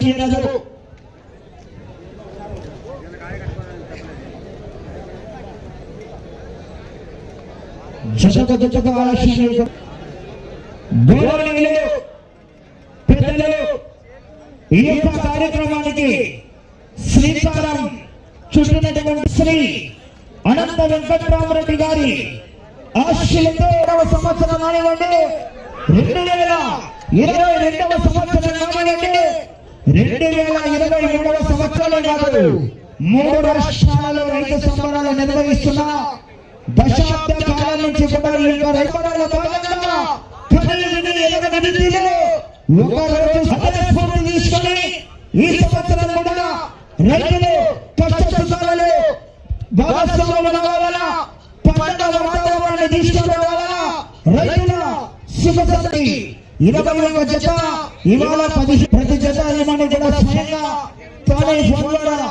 తీరదు జగత జగత ఆలస్యం గౌరవనీయులు పెద్దలు ఈ యొక్క కార్యక్రమానికి శ్రీకారం చుట్టినటువంటి శ్రీ అనంత వెంకట్రామరెడ్డి గారి ఆశీలతో ఏడవ సంవత్సరం కానివ్వండి. రెండు వేల ఇరవై రెండవ సంవత్సరం కానివ్వండి. రెండు వేల ఇరవై మూడవ సంవత్సరంలో కాదు మూడు రాష్ట్రాలలో రైతు సంబరాలు నిర్వహిస్తున్న దశాబ్ద కాలం నుంచి కూడా ఈ భాగంగా కనీసం తీసుకొని ఈ సంవత్సరం కూడా రైతులు కష్ట సుఖాలలో భాగస్వాములు కావాలా పండుగ వాతావరణాన్ని తీసుకురావాలా? రైతుల సుఖసంతి ఇరవై ఒక జత ఇవాళ పది ప్రతి జత యజమాని కూడా స్వయంగా తానే ఫోన్ ద్వారా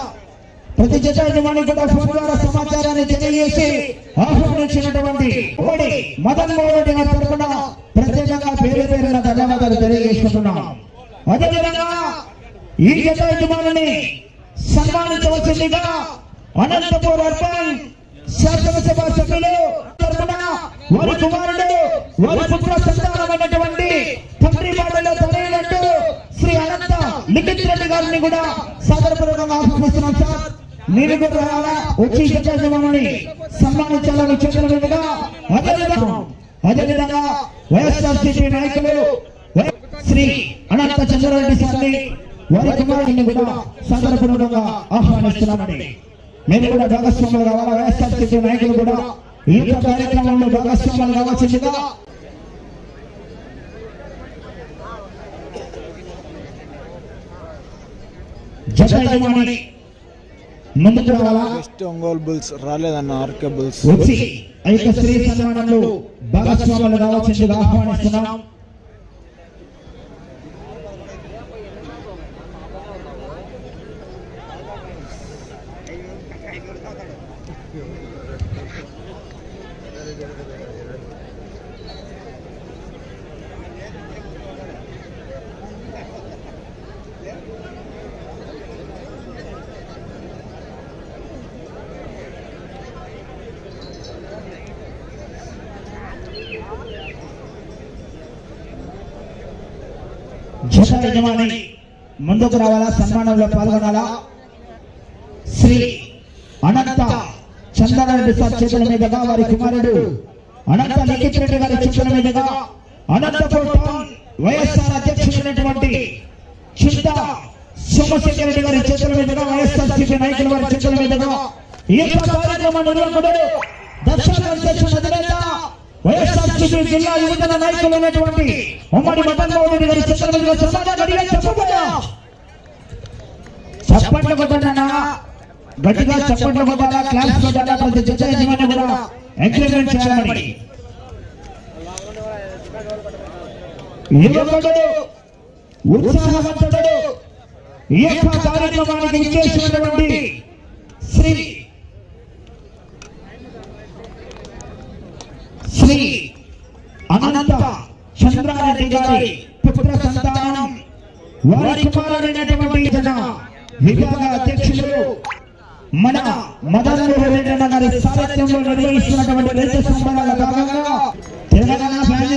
ప్రతి జత యజమాని కూడా ఫోన్ ద్వారా సమాచారాన్ని తెలియజేసి ఆహ్వానించినటువంటి ఒకటి మదన్ మోహన్ రెడ్డి గారి తరఫున ప్రత్యేకంగా పేరు పేరున ధన్యవాదాలు తెలియజేసుకుంటున్నాం. అదేవిధంగా ఈ జత యజమానిని సన్మానించవలసిందిగా అనంతపూర్ అర్పణ్ శాసనసభ సభ్యులు వారి కుమారుడు వారి పుత్ర సంతానమైనటువంటి తండ్రి మాటలో తనైనట్టు శ్రీ అనంత లిఖిత్ రెడ్డి గారిని కూడా సాదరపూర్వకంగా ఆహ్వానిస్తున్నాం సార్. మీరు కూడా రావాలా? వచ్చి జగన్మోహన్ని సన్మానించాలని చెప్పిన విధంగా అదేవిధంగా అదేవిధంగా వైఎస్ఆర్సీపీ నాయకులు శ్రీ అనంత చంద్రారెడ్డి సార్ని వారి కుమారుడిని కూడా సాదరపూర్వకంగా ఆహ్వానిస్తున్నామండి. మీరు కూడా భాగస్వాములు కావాలా? వైఎస్ఆర్సీపీ నాయకులు కూడా ఈ యొక్క కార్యక్రమంలో భాగస్వాములు కావాల్సిందిగా. జత యజమాని ముందుకు రావాలా? బెస్ట్ ఒంగోలు బుల్స్ రాలేదన్న ఆర్కే బుల్స్ వచ్చి ఆ యొక్క స్త్రీ సన్మానంలో భాగస్వాములు కావాల్సిందిగా ఆహ్వానిస్తున్నాం. జత యజమాని ముందుకు రావాలా? సన్మానంలో పాల్గొనాలా? శ్రీ అనంత చంద్రారెడ్డి సార్ చేతుల మీదుగా వారి కుమారుడు అనంత లిఖిత్ రెడ్డి గారి చేతుల మీదుగా అనంతపూర్ టౌన్ వైఎస్ఆర్ అధ్యక్షుడైనటువంటి చింత సోమశేఖర్ రెడ్డి గారి చేతుల మీదుగా వైఎస్ఆర్ సిపి నాయకుల వారి చేతుల మీదుగా ఈ కార్యక్రమం కార్యక్రమ దక్షిణ అధినేత వైఎస్ఆర్ సిపి జిల్లా యువజన నాయకులు ఉన్నటువంటి ఉమ్మడి మదన్ మోహన్ రెడ్డి గారి చేతుల మీదుగా చెప్పండి గట్టిగా కొట్టండి గట్టిగా చప్పట్లు కొట్టాలా క్లాస్ కొట్టాలా ప్రతి జత యజమాని కూడా ఎంకరేజ్మెంట్ చేయాలి యువకుడు ఉత్సాహవంతుడు. ఈ యొక్క కార్యక్రమానికి ఇచ్చేసినటువంటి శ్రీ శ్రీ అనంత చంద్రారెడ్డి గారి పుత్ర సంతానం. వారి కుమారుడైనటువంటి జన విభాగ అధ్యక్షులు మన మదన్ మోహన్ గారి సారథ్యంలో నిర్వహిస్తున్నటువంటి రైతు సంబరాల భాగంగా తెలంగాణ ఫ్యామిలీ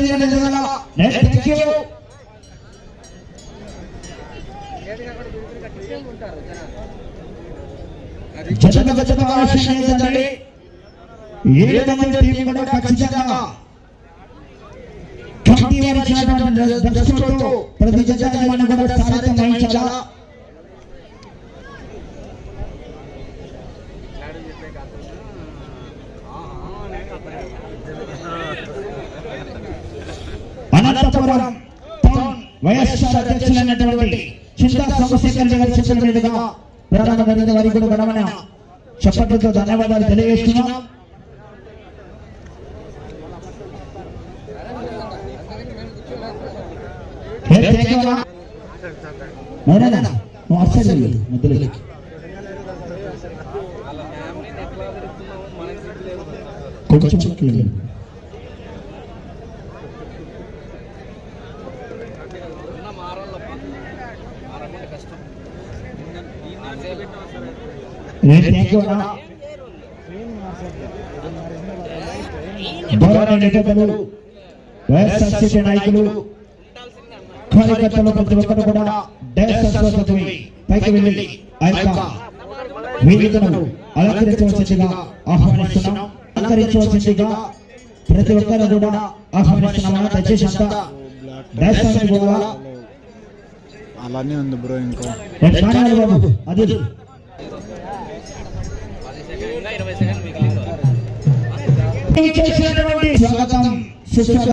థ్యాంక్ ఏంటంటే ఏడు మంది టీం కూడా ఖచ్చితంగా కమిటీ వారు ఇచ్చినటువంటి ప్రతి జత కూడా సారథ్యం వహించాలా అనంతపురం టౌన్ వైఎస్ఆర్ అధ్యక్షులైనటువంటి చింతా సోమశేఖర్ గారి ప్రారంభ జరిగిన వారికి కూడా గడవన చప్పట్లతో ధన్యవాదాలు తెలియజేస్తున్నాం. మధ్యలోకి. కొంచెం గౌరవ నేతలు వైఎస్ఆర్సీపీ నాయకులు. కార్యకర్తలు ప్రతి ఒక్కరు కూడా డైరెక్ట్ సంతోషమై పైకి వెళ్ళి ఆ యొక్క వేదికను అలంకరించవలసిందిగా ఆహ్వానిస్తున్నాం. అలంకరించవలసిందిగా ప్రతి ఒక్కరు కూడా ఆహ్వానిస్తున్నామని దయచేసి అంతా డైరెక్ట్ కూడా అలానే ఉంది బ్రో ఇంకో. అది. స్వాగతం